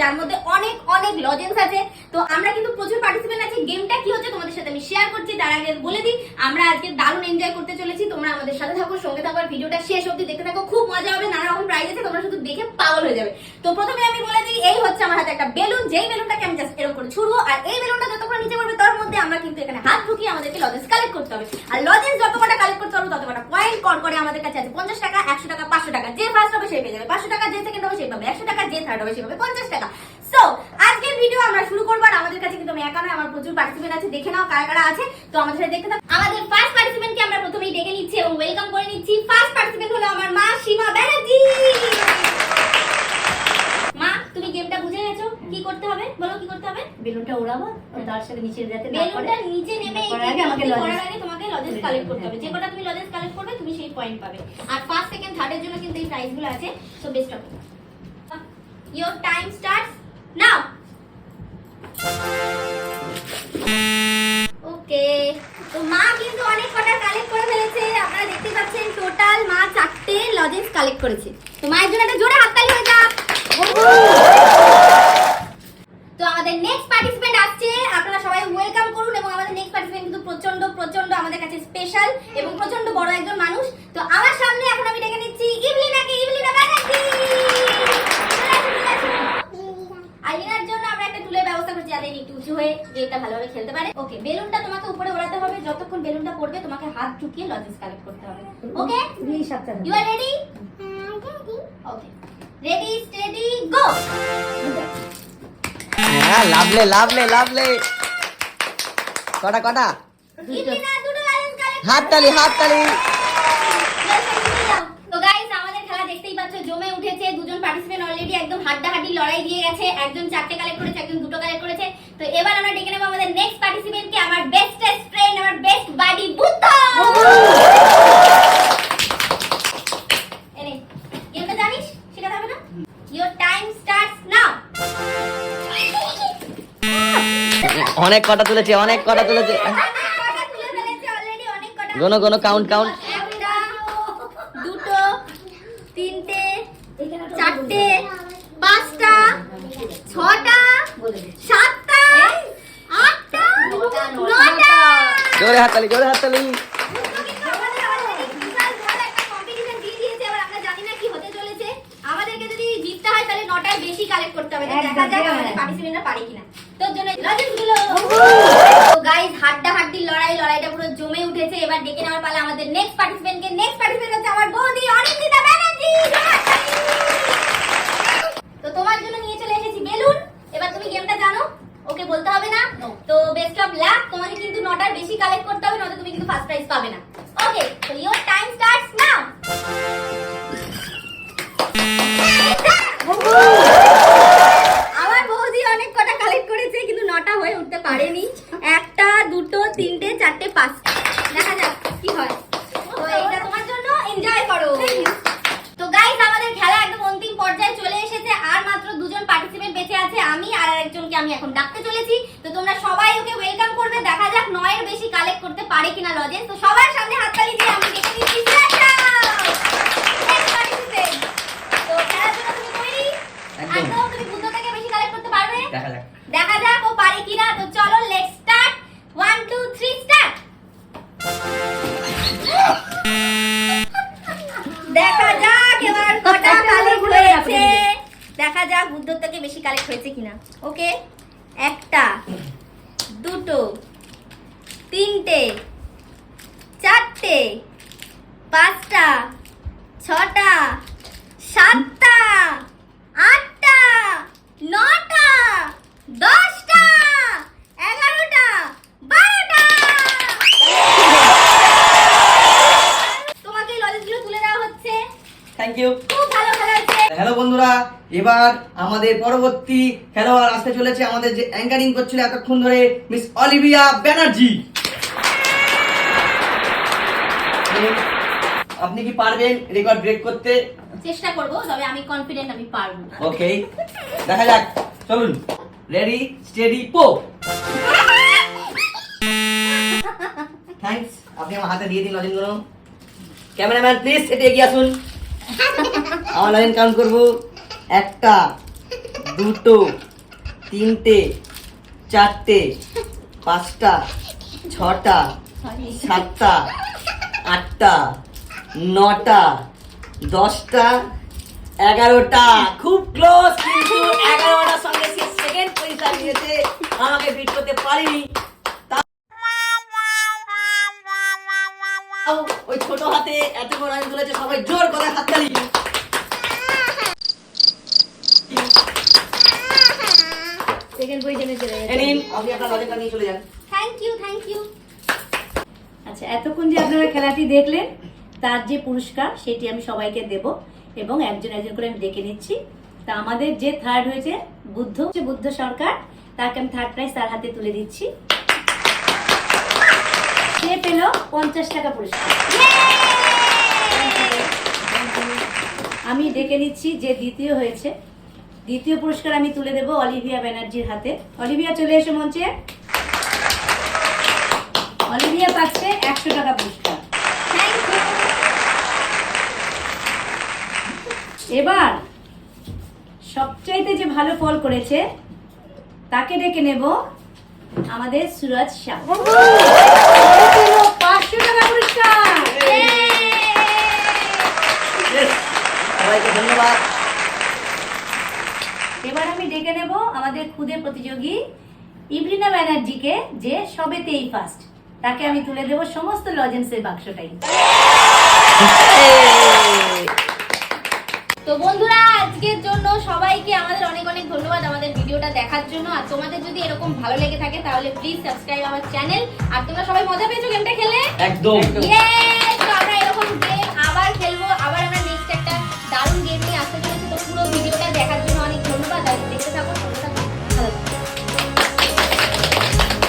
যার মধ্যে অনেক অনেক লজেন্স আছে। তো আমরা কিন্তু প্রচুর পার্টিসিপেন্ট আছি। গেমটা কি হচ্ছে তোমাদের সাথে আমি শেয়ার করছি। তার আগে বলে দিই, আমরা আজকে দারুণ এনজয় করতে চলেছি। তোমরা আমাদের সাথে থাকো, সঙ্গে থাকো আর ভিডিওটা শেষ অবধি দেখতে থাকো। খুব মজা হবে, নানা রকম প্রাইজ আছে, তোমরা শুধু দেখে পাগল হয়ে যাবে। তো প্রথমে আমি বলে দিই, এই হচ্ছে আমার হাতে একটা বেলুন যেই বেলুনটাকে আমি জাস্ট এরকম করে ছুড়বো, আর এই বেলুনটা যতক্ষণ নিচে পড়বে, তার মধ্যে আমরা কিন্তু এখানে হাত ঢুকিয়ে আমাদেরকে লজেন্স কালেক্ট করতে হবে। আর লজেন্স যত কটা কালেক্ট করতে পারব তত কটা পয়েন্ট কর করে আমাদের কাছে আছে। পঞ্চাশ টাকা, একশো টাকা, পাঁচশো টাকা, যে ফার্স্ট হবে সেই পেয়ে যাবে। পাঁচশো টাকা, যে সেকেন্ড হবে সেই পাবে। একশো টাকা থার্ড হবে সেই পাবে পঞ্চাশ টাকা। সো আজকের ভিডিও আমরা শুরু করব আর আমাদের কাছে কিন্তু আমি একা নয় আমার প্রচুর পার্টিসিপেন্ট আছে দেখে নাও কারা কারা আছে। তো আমাদের সাথে দেখতে থাকো। আমাদের ফার্স্ট পার্টিসিপেন্টকে আমরা প্রথমেই ডেকে নিচ্ছি এবং ওয়েলকাম করে নিচ্ছি। ফার্স্ট পার্টিসিপেন্ট হলো আমার মা সীমা ব্যানার্জি। মা তুমি গেমটা বুঝে গেছো? কি করতে হবে? বলো কি করতে হবে? বেলুনটা আর তার সাথে নিচে যাতে বেলুনটা নিচে নেমে করার আগে আমাকে করার আগে তোমাকে লজেন্স কালেক্ট করতে হবে। যে কটা তুমি লজেন্স কালেক্ট করবে তুমি সেই পয়েন্ট পাবে। আর ফার্স্ট সেকেন্ড থার্ডের জন্য কিন্তু এই প্রাইজগুলো আছে। So best of your time starts now okay তো মা কিন্তু অনেক কটা কালেক্ট করে ফেলেছে। আপনারা দেখতে পাচ্ছেন টোটাল মা চারটে লজেন্স কালেক্ট করেছে। তো মায়ের জন্য একটা জোরে হাততালি হয়ে যাক। তো আমাদের নেক্সট পার্টিসিপেন্ট আসছে। আপনারা সবাই ওয়েলকাম করুন এবং আমাদের নেক্সট পার্টিসিপেন্ট কিন্তু প্রচণ্ড প্রচণ্ড আমাদের কাছে স্পেশাল এবং প্রচণ্ড বড় একজন মানুষ। তো আমার সামনে এখন আমি ডেকে নিচ্ছি ইভলিনাকে ইভলিনা ব্যানার্জি আইলিনার জন্য আমরা একটা টুলের ব্যবস্থা করছি যাতে ইনি একটু উঁচু হয়ে গেমটা ভালোভাবে খেলতে পারে? ওকে বেলুনটা তোমাকে উপরে ওড়াতে হবে। যতক্ষণ বেলুনটা পড়বে তোমাকে হাত ঢুকিয়ে লজেন্স কালেক্ট করতে হবে। ওকে দুই সপ্তাহ you are ready okay ready steady go হ্যাঁ লাভলে লাভলে লাভলে। কটা কটা? হাত তালি হাত তালি। আমাদের খেলা দেখতেই পাচ্ছ জমে উঠেছে। দুজন পার্টিসিপেন্ট অলরেডি একদম হাড্ডাহাড্ডি লড়াই দিয়ে গেছে। একজন চারটে কালেক্ট করেছে একজন দুটো কালেক্ট করেছে। তো এবার আমরা ডেকে নেব আমাদের নেক্সট পার্টিসিপেন্টকে আমার বেস্টেস্ট ফ্রেন্ড আমার বেস্ট বাডি বুদ্ধ! এনে গেমটা জানিস? শেখাতে হবে না? ইওর টাইম স্টার্টস নাও অনেক কটা তুলেছে অনেক কটা তুলেছে। গোনো গোনো কাউন্ট কাউন্ট দুটো তিনটে চারটে পাঁচটা ছটা বলে দে সাতটা আটটা নটা জোরে হাত তালি জোরে হাত তালি আমাদেরকে যদি জিততে হয় তাহলে নটার বেশি হ্যাঁ। আমাদের হাড্ডা হাড্ডি লড়াই লড়াইটা পুরো জমে উঠেছে এবার ডেকে নেওয়ার আমাদের নেক্সট পার্টিসিপেন্টকে নেক্সট পার্টিসিপেন্ট হচ্ছে আমার বৌদি অনিন্দিতা পারে কিনা লজেন্স? তো সবার সামনে হাততালি দিয়ে আমি ডেকে নিচ্ছি শ্রেষ্ঠা। তো। খেলার জন্য তুমি তৈরি? একদম। একদম তুমি বুদ্ধ থেকে বেশি কালেক্ট করতে পারবে? দেখা যাক। দেখা যাক ও পারে কিনা। তো চলো let's start one two three start দেখা যাক এবার কটা কালেক্ট হয়েছে। দেখা যাক বুদ্ধ থেকে বেশি কালেক্ট হয়েছে কিনা। ওকে একটা দুটো তিনটে চারটে পাঁচটা ছটা সাতটা আটটা নটা দশটা এগারোটা বারোটা। তোমাকে লজেন্সগুলো তুলে দেওয়া হচ্ছে। থ্যাংক ইউ খুব ভালো খেলা হচ্ছে হ্যালো বন্ধুরা এবার আমাদের পরবর্তী খেলোয়াড় আসতে চলেছে। আমাদের যে অ্যাঙ্কারিং করছিল এতক্ষণ ধরে মিস অলিভিয়া ব্যানার্জি আপনি কি পারবেন রেকর্ড ব্রেক করতে? চেষ্টা করব তবে আমি কনফিডেন্ট আমি পারব। ওকে দেখা যাক। চলুন। রেডি স্টেডি পো থ্যাঙ্কস আপনি আমার হাতে দিয়ে দিন লজেনগুলো ক্যামেরাম্যান প্লিজ এটা এগিয়ে আসুন। আমার লাইন কাউন্ট করব। একটা দুটো তিনটে চারটে পাঁচটা ছটা সাতটা আটটা নটা দশটা এগারোটা। খুব ক্লোজ কিন্তু এগারোটার সঙ্গে সে সেকেন্ড পজিশন নিয়েছে আমাকে বিট করতে পারিনি। ওই ছোট হাতে এত বড় রান তুলেছে সবাই জোর করে হাততালি। সেকেন্ড পজিশনে চলে গেছে। আপনি আপনার নিয়ে চলে যান। থ্যাংক ইউ থ্যাংক ইউ আচ্ছা এতক্ষণ যে আপনারা খেলাটি দেখলেন, তার যে পুরস্কার, সেটি আমি সবাইকে দেব এবং একজন একজন করে আমি ডেকে নিচ্ছি। তা আমাদের যে থার্ড হয়েছে, বুদ্ধ, যে বুদ্ধ সরকার, তাকে আমি থার্ড প্রাইজ তার হাতে তুলে দিচ্ছি। সে পেল পঞ্চাশ টাকা পুরস্কার। আমি ডেকে নিচ্ছি যে দ্বিতীয় হয়েছে। দ্বিতীয় পুরস্কার আমি তুলে দেব অলিভিয়া ব্যানার্জির হাতে। অলিভিয়া, চলে এসো মঞ্চে। অলিভিয়া পাচ্ছে। একশো টাকা পুরস্কার। এবার সবচাইতে যে ভালো ফল করেছে তাকে ডেকে নেব আমাদের সুরজ শাহ। পাঁচশো টাকা পুরস্কার। ধন্যবাদ। এবার আমি ডেকে নেব আমাদের খুদে প্রতিযোগী ইভরিনা ব্যানার্জিকে যে সবেতেই ফার্স্ট তাকে আমি তুলে দেব সমস্ত লজেন্সের বাক্সটাই। তো বন্ধুরা আজকের জন্য সবাইকে আমাদের অনেক অনেক ধন্যবাদ আমাদের ভিডিওটা দেখার জন্য। আর তোমাদের যদি এরকম ভালো লেগে থাকে তাহলে প্লিজ সাবস্ক্রাইব আমার চ্যানেল আর তোমরা সবাই মজা পেয়েছ গেমটা খেলে? একদম। ইয়ে